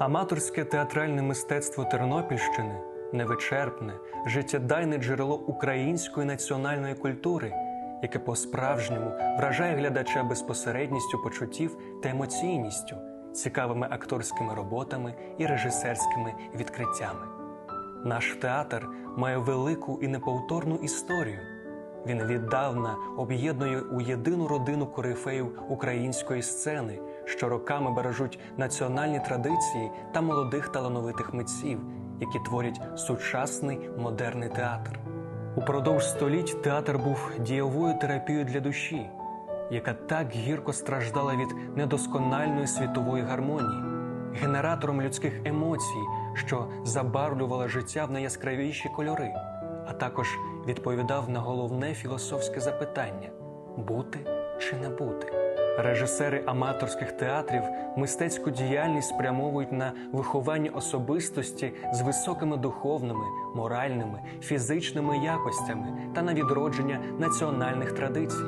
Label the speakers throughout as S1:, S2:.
S1: Аматорське театральне мистецтво Тернопільщини невичерпне, життєдайне джерело української національної культури, яке по-справжньому вражає глядача безпосередністю почуттів та емоційністю, цікавими акторськими роботами і режисерськими відкриттями. Наш театр має велику і неповторну історію. Він віддавна об'єднує у єдину родину корифеїв української сцени, що роками бережуть національні традиції та молодих талановитих митців, які творять сучасний модерний театр. Упродовж століть театр був дієвою терапією для душі, яка так гірко страждала від недоскональної світової гармонії, генератором людських емоцій, що забарвлювала життя в найяскравіші кольори, а також відповідав на головне філософське запитання бути чи не бути. Режисери аматорських театрів мистецьку діяльність спрямовують на виховання особистості з високими духовними, моральними, фізичними якостями та на відродження національних традицій.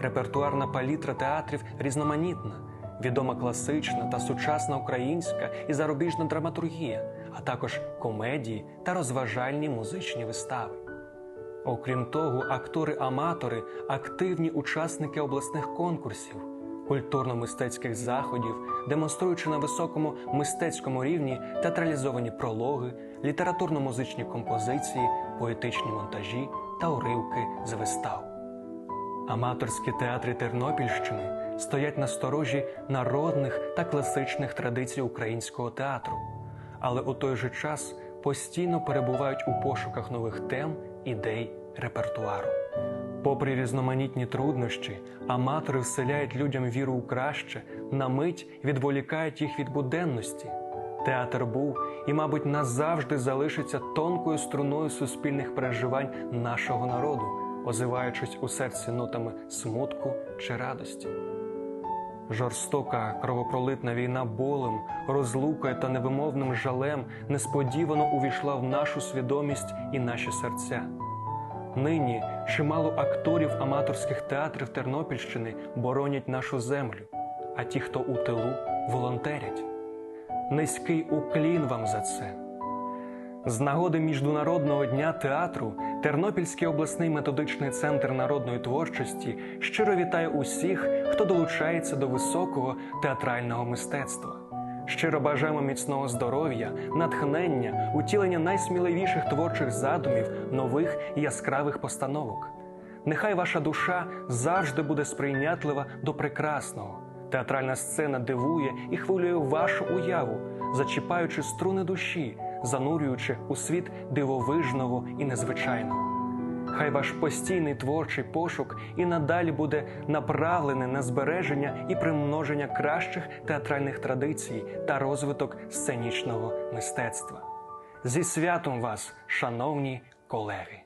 S1: Репертуарна палітра театрів різноманітна, відома класична та сучасна українська і зарубіжна драматургія, а також комедії та розважальні музичні вистави. Окрім того, актори-аматори активні учасники обласних конкурсів, культурно-мистецьких заходів, демонструючи на високому мистецькому рівні театралізовані прологи, літературно-музичні композиції, поетичні монтажі та уривки з вистав. Аматорські театри Тернопільщини стоять на сторожі народних та класичних традицій українського театру, але у той же час постійно перебувають у пошуках нових тем, ідей, репертуару. Попри різноманітні труднощі, аматори вселяють людям віру у краще, на мить відволікають їх від буденності. Театр був і, мабуть, назавжди залишиться тонкою струною суспільних переживань нашого народу, озиваючись у серці нотами смутку чи радості. Жорстока кровопролитна війна болем, розлукою та невимовним жалем несподівано увійшла в нашу свідомість і наші серця. Нині чимало акторів аматорських театрів Тернопільщини боронять нашу землю, а ті, хто у тилу, волонтерять. Низький уклін вам за це. З нагоди Міжнародного дня театру Тернопільський обласний методичний центр народної творчості щиро вітає усіх, хто долучається до високого театрального мистецтва. Щиро бажаємо міцного здоров'я, натхнення, утілення найсміливіших творчих задумів, нових і яскравих постановок. Нехай ваша душа завжди буде сприйнятлива до прекрасного. Театральна сцена дивує і хвилює вашу уяву, зачіпаючи струни душі, занурюючи у світ дивовижного і незвичайного. Хай ваш постійний творчий пошук і надалі буде направлений на збереження і примноження кращих театральних традицій та розвиток сценічного мистецтва. Зі святом вас, шановні колеги!